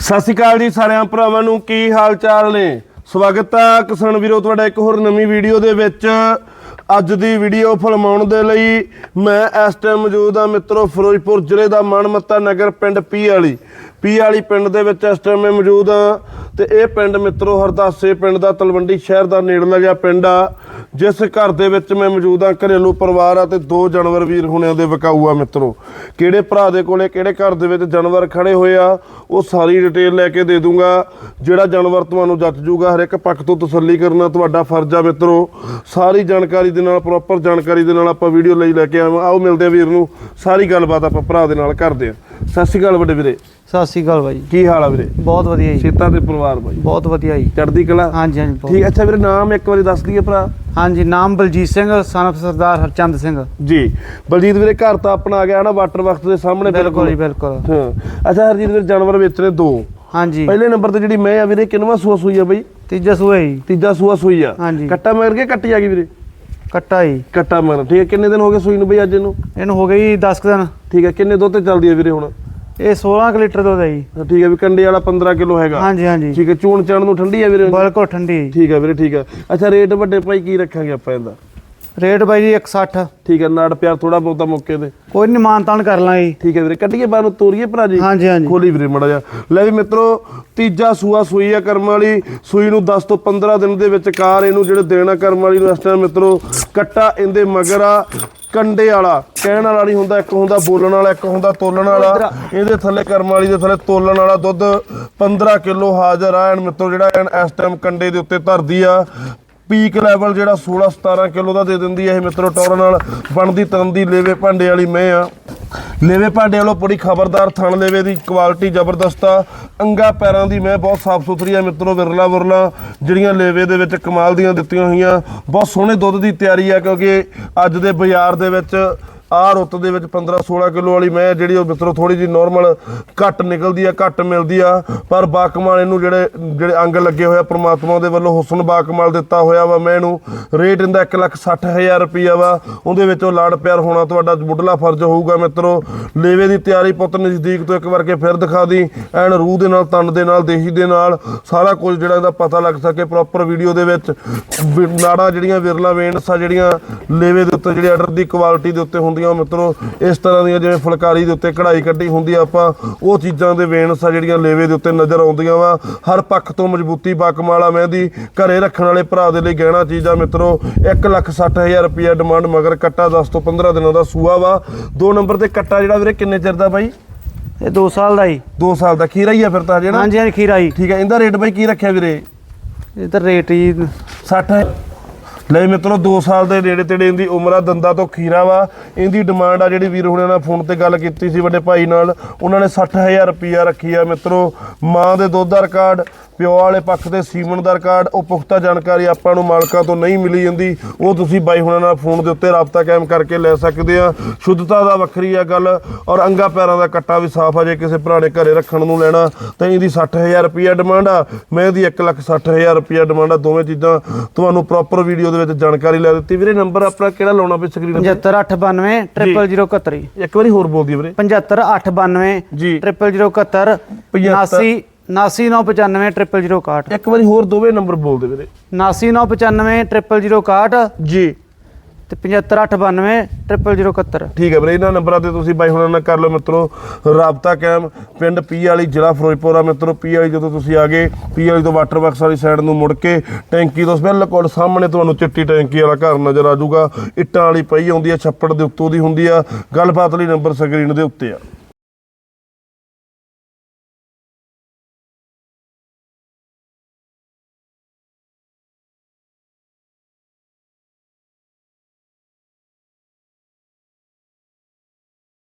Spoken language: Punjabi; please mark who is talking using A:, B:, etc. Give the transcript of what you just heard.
A: ਸਤਿ ਸ਼੍ਰੀ ਅਕਾਲ ਜੀ ਸਾਰਿਆਂ ਭਰਾਵਾਂ ਨੂੰ, ਕੀ ਹਾਲ ਚਾਲ ਨੇ? ਸਵਾਗਤ ਆ ਕਿਸਾਨ ਵੀਰੋ, ਤੁਹਾਡਾ ਇੱਕ ਹੋਰ ਨਵੀਂ ਵੀਡੀਓ ਦੇ ਵਿੱਚ। ਅੱਜ ਦੀ ਵੀਡੀਓ ਫਿਲਮਾਉਣ ਦੇ ਲਈ ਮੈਂ ਇਸ ਟਾਈਮ ਮੌਜੂਦ ਹਾਂ ਮਿੱਤਰੋ, ਫਿਰੋਜ਼ਪੁਰ ਜ਼ਿਲ੍ਹੇ ਦਾ ਮਾਨਮੱਤਾ ਨਗਰ, ਪਿੰਡ ਪੀ ਵਾਲੀ ਪੀ ਵਾਲੀ ਪਿੰਡ ਦੇ ਵਿੱਚ ਇਸ ਟਾਈਮ ਮੈਂ ਮੌਜੂਦ ਹਾਂ ਤੇ ਇਹ ਪਿੰਡ ਮਿੱਤਰੋ ਹਰਦਾਸੇ ਪਿੰਡ ਦਾ ਤਲਵੰਡੀ ਸ਼ਹਿਰ ਦਾ ਨੇੜਲਾ ਜਿਹਾ ਪਿੰਡ ਆ, ਜਿਸ ਘਰ ਦੇ ਵਿੱਚ ਮੈਂ ਮੌਜੂਦ ਹਾਂ, ਘਰੇਲੂ ਪਰਿਵਾਰ ਆ ਤੇ ਦੋ ਜਾਨਵਰ ਵੀਰ ਹੁਣਿਆਂ ਦੇ ਵਿਕਾਊ ਆ ਮਿੱਤਰੋ। ਕਿਹੜੇ ਭਰਾ ਦੇ ਕੋਲੇ, ਕਿਹੜੇ ਘਰ ਦੇ ਵਿੱਚ ਜਾਨਵਰ ਖੜੇ ਹੋਏ ਆ, ਉਹ ਸਾਰੀ ਡਿਟੇਲ ਲੈ ਕੇ ਦੇ ਦੂੰਗਾ। ਜਿਹੜਾ ਜਾਨਵਰ ਤੁਹਾਨੂੰ ਜੱਜ ਜੂਗਾ, ਹਰ ਇੱਕ ਪੱਖ ਤੋਂ ਤਸੱਲੀ ਕਰਨਾ ਤੁਹਾਡਾ ਫਰਜ਼ ਆ ਮਿੱਤਰੋ। ਸਾਰੀ ਜਾਣਕਾਰੀ ਦੇ ਨਾਲ ਪ੍ਰੋਪਰ ਜਾਣਕਾਰੀ ਦੇ ਨਾਲ ਆਪਾਂ ਵੀਡੀਓ ਲਈ ਲੈ ਕੇ ਆਵਾਂ। ਆਓ ਮਿਲਦੇ ਆ ਵੀਰ ਨੂੰ। ਸਾਰੀ ਗੱਲਬਾਤ ਆਪਾਂ ਭਰਾ ਦੇ ਨਾਲ ਕਰਦੇ ਆ। ਸਤਿ ਸ਼੍ਰੀ ਅਕਾਲ ਵੱਡੇ ਵੀਰੇ।
B: ਸਤਿ ਸ਼੍ਰੀ ਅਕਾਲ ਬਾਈ।
A: ਕੀ ਹਾਲ ਆ ਵੀਰੇ?
B: ਬਹੁਤ ਵਧੀਆ ਜੀ।
A: ਸੇਤਾ ਤੇ ਪਰਿਵਾਰ ਬਾਈ।
B: ਬਹੁਤ ਵਧੀਆ ਜੀ।
A: ਚੜ੍ਹਦੀ ਕਲਾ?
B: ਹਾਂਜੀ ਹਾਂਜੀ ਬਹੁਤ-
A: ਠੀਕ ਅੱਛਾ ਵੀਰੇ ਨਾਮ ਇੱਕ ਵਾਰੀ ਦੱਸ ਦਈਏ ਭਰਾ।
B: ਹਾਂਜੀ ਨਾਮ ਬਲਜੀਤ ਸਿੰਘ ਸਨਫ ਸਰਦਾਰ ਹਰਚੰਦ ਸਿੰਘ।
A: ਜੀ। ਬਲਜੀਤ ਵੀਰੇ ਘਰ ਤਾਂ ਆਪਣਾ ਆ ਗਿਆ ਨਾ ਵਾਟਰ ਵਕਤ ਦੇ ਸਾਹਮਣੇ
B: ਬਿਲਕੁਲ ਜੀ ਬਿਲਕੁਲ।
A: ਹਾਂ। ਅੱਛਾ ਹਰਜੀਤ ਵੀਰੇ ਜਾਨਵਰ ਵੇਚਣੇ ਦੋ।
B: ਹਾਂਜੀ।
A: ਪਹਿਲੇ ਨੰਬਰ ਤੇ ਜਿਹੜੀ ਮੈਂ ਆ ਵੀਰੇ ਕਿੰਨਵਾ ਸੂਆ ਸੂਈ ਆ ਬਈ?
B: ਤੀਜਾ ਸੂਆ ਜੀ।
A: ਤੀਜਾ ਸੂਆ ਸੂਈ ਆ। ਕੱਟਾ ਮਗਰ ਕੇ ਕੱਟੀ ਆ ਗਈ ਵੀਰੇ?
B: ਕੱਟਾ ਜੀ
A: ਕੱਟਾ ਮਗਰ ਠੀਕ ਹੈ ਕਿੰਨੇ ਦਿਨ ਹੋ ਗਏ ਸੂਈ ਨੂੰ ਬਈ ਅੱਜ ਇਹਨੂੰ?
B: ਇਹਨੂੰ ਹੋ ਗਈ 10 ਦਿਨ।
A: ਠੀਕ ਹੈ ਕਿੰਨੇ ਦੁੱਧ ਤੇ ਚੱਲਦੀ ਹੈ ਵੀਰੇ ਹੁਣ?
B: ਇਹ 16 ਕੁ ਲੀਟਰ ਦੁੱਧ ਹੈ ਜੀ।
A: ਠੀਕ ਹੈ ਵੀ ਕੰਡੇ ਵਾਲਾ 15 ਕਿਲੋ ਹੈਗਾ।
B: ਹਾਂਜੀ ਹਾਂਜੀ।
A: ਠੀਕ ਹੈ ਚੂਣ ਚਣ ਨੂੰ ਠੰਡੀ ਹੈ ਵੀਰੇ?
B: ਬਿਲਕੁਲ ਠੰਡੀ।
A: ਠੀਕ ਹੈ ਵੀਰੇ ਠੀਕ ਹੈ। ਅੱਛਾ ਰੇਟ ਵੱਡੇ ਭਾਈ ਕੀ ਰੱਖਾਂਗੇ ਆਪਾਂ ਇਹਦਾ?
B: ਰੇਟ ਬਾਈ ਜੀ 160
A: ਠੀਕ ਹੈ ਨਾੜ ਪਿਆਰ ਥੋੜਾ ਬਹੁਤਾ ਮੌਕੇ ਤੇ।
B: ਕੋਈ ਨਹੀਂ ਮਾਨਤਾਨ ਕਰ ਲਾਂਗੇ ਜੀ।
A: ਠੀਕ ਹੈ ਵੀਰੇ ਕੱਢੀਏ ਬਾਹਰ ਨੂੰ ਤੋਰੀਏ ਭਰਾ ਜੀ।
B: ਹਾਂਜੀ ਹਾਂਜੀ।
A: ਖੋਲੀ ਵੀਰੇ ਮੜਾ ਜਾ ਲੈ ਵੀ ਮਿੱਤਰੋ ਤੀਜਾ ਸੂਆ ਸੂਈ ਆ ਕਰਮ ਵਾਲੀ ਸੂਈ ਨੂੰ 10 ਤੋਂ 15 ਦਿਨ ਦੇ ਵਿਚਕਾਰ ਇਹਨੂੰ ਜਿਹੜੇ ਦੇਣਾ ਕਰਮ ਵਾਲੀ ਨੂੰ ਇਸ ਟਾਈਮ ਮਿੱਤਰੋ ਕੱਟਾ ਇਹਦੇ ਮਗਰ ਆ ਕੰਡੇ ਵਾਲਾ। ਕਹਿਣ ਵਾਲਾ ਨਹੀਂ ਹੁੰਦਾ ਇੱਕ ਹੁੰਦਾ ਬੋਲਣ ਵਾਲਾ ਇੱਕ ਹੁੰਦਾ ਤੋਲਣ ਵਾਲਾ। ਇਹਦੇ ਥੱਲੇ ਕਰਮ ਵਾਲੀ ਦੇ ਥੱਲੇ ਤੋਲਣ ਵਾਲਾ ਦੁੱਧ 15 ਕਿਲੋ ਹਾਜ਼ਰ ਆ। ਐਨ ਮਿੱਤਰੋ ਜਿਹੜਾ ਐਨ ਇਸ ਟਾਈਮ ਕੰਡੇ ਦੇ ਉੱਤੇ ਧਰਦੀ ਆ। ਪੀਕ ਲੈਵਲ ਜਿਹੜਾ 16 17 ਕਿਲੋ ਦਾ ਦੇ ਦਿੰਦੀ ਹੈ ਇਹ ਮਿੱਤਰੋ, ਟੌਰ ਨਾਲ ਬਣਦੀ ਤਨ ਲੇਵੇ ਭਾਂਡੇ ਵਾਲੀ ਮੈਂ ਆ। ਲੇਵੇ ਭਾਂਡੇ ਵਾਲੋ ਬੜੀ ਖਬਰਦਾਰ ਥਣ ਲੇਵੇ ਦੀ ਕੁਆਲਿਟੀ ਜ਼ਬਰਦਸਤ ਆ। ਅੰਗਾ ਪੈਰਾਂ ਦੀ ਮੈਂ ਬਹੁਤ ਸਾਫ਼ ਸੁਥਰੀ ਆ ਮਿੱਤਰੋ, ਵਿਰਲਾ ਵਿਰਲਾ ਜਿਹੜੀਆਂ ਲੇਵੇ ਦੇ ਵਿੱਚ ਕਮਾਲ ਦੀਆਂ ਦਿੱਤੀਆਂ ਹੋਈਆਂ। ਬਹੁਤ ਸੋਹਣੇ ਦੁੱਧ ਦੀ ਤਿਆਰੀ ਆ ਕਿਉਂਕਿ ਅੱਜ ਦੇ ਬਾਜ਼ਾਰ ਦੇ ਵਿੱਚ ਆਹ ਰੁੱਤ ਦੇ ਵਿੱਚ 15 16 ਕਿਲੋ ਵਾਲੀ ਮੈਂ ਜਿਹੜੀ ਉਹ ਮਿੱਤਰੋ ਥੋੜੀ ਜੀ ਨਾਰਮਲ ਘੱਟ ਨਿਕਲਦੀ ਆ, ਘੱਟ ਮਿਲਦੀ ਆ, ਪਰ ਬਾਕਮਾਲ ਇਹਨੂੰ ਜਿਹੜੇ ਜਿਹੜੇ ਅੰਗ ਲੱਗੇ ਹੋਇਆ ਪ੍ਰਮਾਤਮਾ ਦੇ ਵੱਲੋਂ ਹੁਸਨ ਬਾਕਮਾਲ ਦਿੱਤਾ ਹੋਇਆ ਵਾ ਮੈਂ ਇਹਨੂੰ। ਰੇਟ ਇਹਦਾ 160000 ਰੁਪਈਆ ਵਾ। ਉਹਦੇ ਵਿੱਚੋਂ ਲਾੜ ਪਿਆਰ ਹੋਣਾ ਤੁਹਾਡਾ ਮੁੱਢਲਾ ਫਰਜ਼ ਹੋਊਗਾ ਮਿੱਤਰੋ। ਲੇਵੇ ਦੀ ਤਿਆਰੀ ਪੁੱਤ ਨਜ਼ਦੀਕ ਤੋਂ ਇੱਕ ਵਾਰ ਕੇ ਫਿਰ ਦਿਖਾ ਦੀ। ਐਨ ਰੂਹ ਦੇ ਨਾਲ, ਤਨ ਦੇ ਨਾਲ, ਦੇਹੀ ਦੇ ਨਾਲ, ਸਾਰਾ ਕੁਝ ਜਿਹੜਾ ਇਹਦਾ ਪਤਾ ਲੱਗ ਸਕੇ ਪ੍ਰੋਪਰ ਵੀਡੀਓ ਦੇ ਵਿੱਚ। ਨਾੜਾਂ ਜਿਹੜੀਆਂ ਵਿਰਲਾ ਵੇਨਸ ਆ ਜਿਹੜੀਆਂ ਲੇਵੇ ਦੇ ਉੱਤੇ, ਜਿਹੜੇ ਆਰਡਰ ਦੀ ਕੁਆਲਿਟੀ ਦੇ ਉੱਤੇ ਹੁੰਦੀ ਹੁੰਦੀਆਂ ਮਿੱਤਰੋ ਇਸ ਤਰ੍ਹਾਂ ਦੀਆਂ ਜਿਵੇਂ ਫੁਲਕਾਰੀ ਦੇ ਉੱਤੇ ਕਢਾਈ ਕੱਢੀ ਹੁੰਦੀ ਆ ਆਪਾਂ ਉਹ ਚੀਜ਼ਾਂ ਦੇ ਵੇਨਸ ਆ ਜਿਹੜੀਆਂ ਲੇਵੇ ਦੇ ਉੱਤੇ ਨਜ਼ਰ ਆਉਂਦੀਆਂ ਵਾ। ਹਰ ਪੱਖ ਤੋਂ ਮਜ਼ਬੂਤੀ ਬਾਕਮਾਲਾ ਮਹਿੰਦੀ ਘਰੇ ਰੱਖਣ ਵਾਲੇ ਭਰਾ ਦੇ ਲਈ ਗਹਿਣਾ ਚੀਜ਼ ਆ ਮਿੱਤਰੋ। 160000 ਰੁਪਿਆ ਡਿਮਾਂਡ ਮਗਰ ਕੱਟਾ 10 ਤੋਂ 15 ਦਿਨਾਂ ਦਾ ਸੂਆ ਵਾ। ਦੋ ਨੰਬਰ ਤੇ ਕੱਟਾ ਜਿਹੜਾ ਵੀਰੇ ਕਿੰਨੇ ਚਿਰ ਦਾ ਬਾਈ?
B: ਇਹ 2 ਸਾਲ ਦਾ ਜੀ
A: 2 ਸਾਲ ਦਾ। ਖੀਰਾ ਹੀ ਆ ਫਿਰ ਤਾਂ ਨਾ
B: ਹਾਂਜੀ ਹਾਂਜੀ ਖੀਰਾ ਜੀ
A: ਠੀਕ ਹੈ ਇਹਦਾ ਰੇਟ ਬਾਈ ਕੀ ਰੱਖਿਆ ਵੀਰੇ?
B: ਇਹ ਤਾਂ ਰੇਟ ਜੀ
A: 60 ਲੈ ਮਿੱਤਰੋ 2 ਸਾਲ ਦੇ ਨੇੜੇ ਤੇੜੇ ਇਹਦੀ ਉਮਰ ਆ, ਦੰਦਾ ਤੋਂ ਖੀਰਾ ਵਾ। ਇਹਦੀ ਡਿਮਾਂਡ ਆ ਜਿਹੜੀ ਵੀਰ ਹੁਣਾਂ ਨਾਲ ਫੋਨ ਤੇ ਗੱਲ ਕੀਤੀ ਸੀ ਵੱਡੇ ਭਾਈ ਨਾਲ। ਉਹਨਾਂ ਨੇ 60000 ਰੁਪਿਆ ਰੱਖੀ ਆ ਮਿੱਤਰੋ। ਮਾਂ ਦੇ ਦੁੱਧ ਦਾ ਰਿਕਾਰਡ, ਪਿਓ ਵਾਲੇ ਪੱਖ ਦੇ ਸੀਮਨ ਦਾ ਰਿਕਾਰਡ ਉਹ ਪੁਖਤਾ ਜਾਣਕਾਰੀ ਆਪਾਂ ਨੂੰ ਮਾਲਕਾਂ ਤੋਂ ਨਹੀਂ ਮਿਲੀ ਜਾਂਦੀ। ਉਹ ਤੁਸੀਂ ਬਾਈ ਹੁਣਾਂ ਨਾਲ ਫੋਨ ਦੇ ਉੱਤੇ ਰਾਬਤਾ ਕਾਇਮ ਕਰਕੇ ਲੈ ਸਕਦੇ ਆ। ਸ਼ੁੱਧਤਾ ਦਾ ਵੱਖਰੀ ਆ ਗੱਲ ਔਰ ਅੰਗਾ ਪੈਰਾਂ ਦਾ ਕੱਟਾ ਵੀ ਸਾਫ਼ ਆ ਜੇ ਕਿਸੇ ਭਰਾ ਨੇ ਘਰੇ ਰੱਖਣ ਨੂੰ ਲੈਣਾ, ਤਾਂ ਇਹਦੀ 60000 ਰੁਪਿਆ ਡਿਮਾਂਡ ਆ। ਮੈਂ ਇਹਦੀ 160000 ਰੁਪਿਆ ਡਿਮਾਂਡ ਆ। ਦੋਵੇਂ ਚੀਜ਼ਾਂ ਤੁਹਾਨੂੰ ਪ੍ਰੋਪਰ ਵੀਡੀਓ ਦੇ ਵਿੱਚ ਜਾਣਕਾਰੀ ਲੈ ਦਿੱਤੀ। ਵੀਰੇ ਨੰਬਰ ਆਪਣਾ ਕਿਹੜਾ ਲਾਉਣਾ ਪਈ ਸਕਰੀਨ
B: 75892 00071
A: ਇੱਕ ਵਾਰੀ ਹੋਰ ਬੋਲ ਦਈਏ ਵੀਰੇ।
B: 75892
A: ਜੀ।
B: 00071 89 99995 00061
A: ਇੱਕ ਵਾਰੀ ਹੋਰ ਦੋਵੇਂ ਨੰਬਰ ਬੋਲ ਦੇ ਵੀਰੇ।
B: 8995 00061
A: ਜੀ।
B: ਤੇ 75892 00071
A: ਠੀਕ ਹੈ ਵੀਰੇ, ਇਹਨਾਂ ਨੰਬਰਾਂ ਤੇ ਤੁਸੀਂ ਬਾਈ ਹੁਣਾਂ ਨਾਲ ਕਰ ਲਓ ਮਿੱਤਰੋ, ਰਾਬਤਾ ਕਾਇਮ। ਪਿੰਡ ਪੀ ਵਾਲੀ ਜ਼ਿਲ੍ਹਾ ਫਿਰੋਜ਼ਪੁਰ ਆ ਮਿੱਤਰੋ ਪੀ ਵਾਲੀ ਜਦੋਂ ਤੁਸੀਂ ਆ ਗਏ ਪੀ ਵਾਲੀ ਤੋਂ ਵਾਟਰ ਬਾਕਸ ਵਾਲੀ ਸਾਈਡ ਨੂੰ ਮੁੜ ਕੇ, ਟੈਂਕੀ ਤੋਂ ਬਿਲਕੁਲ ਸਾਹਮਣੇ ਤੁਹਾਨੂੰ ਚਿੱਟੀ ਟੈਂਕੀ ਵਾਲਾ ਘਰ ਨਜ਼ਰ ਆ ਜਾਊਗਾ। ਇੱਟਾਂ ਵਾਲੀ ਪਈ ਆਉਂਦੀ ਆ, ਛੱਪੜ ਦੇ ਉੱਤੋਂ ਦੀ ਹੁੰਦੀ ਆ। ਗੱਲਬਾਤ ਲਈ ਨੰਬਰ ਸਕਰੀਨ ਦੇ ਉੱਤੇ ਆ।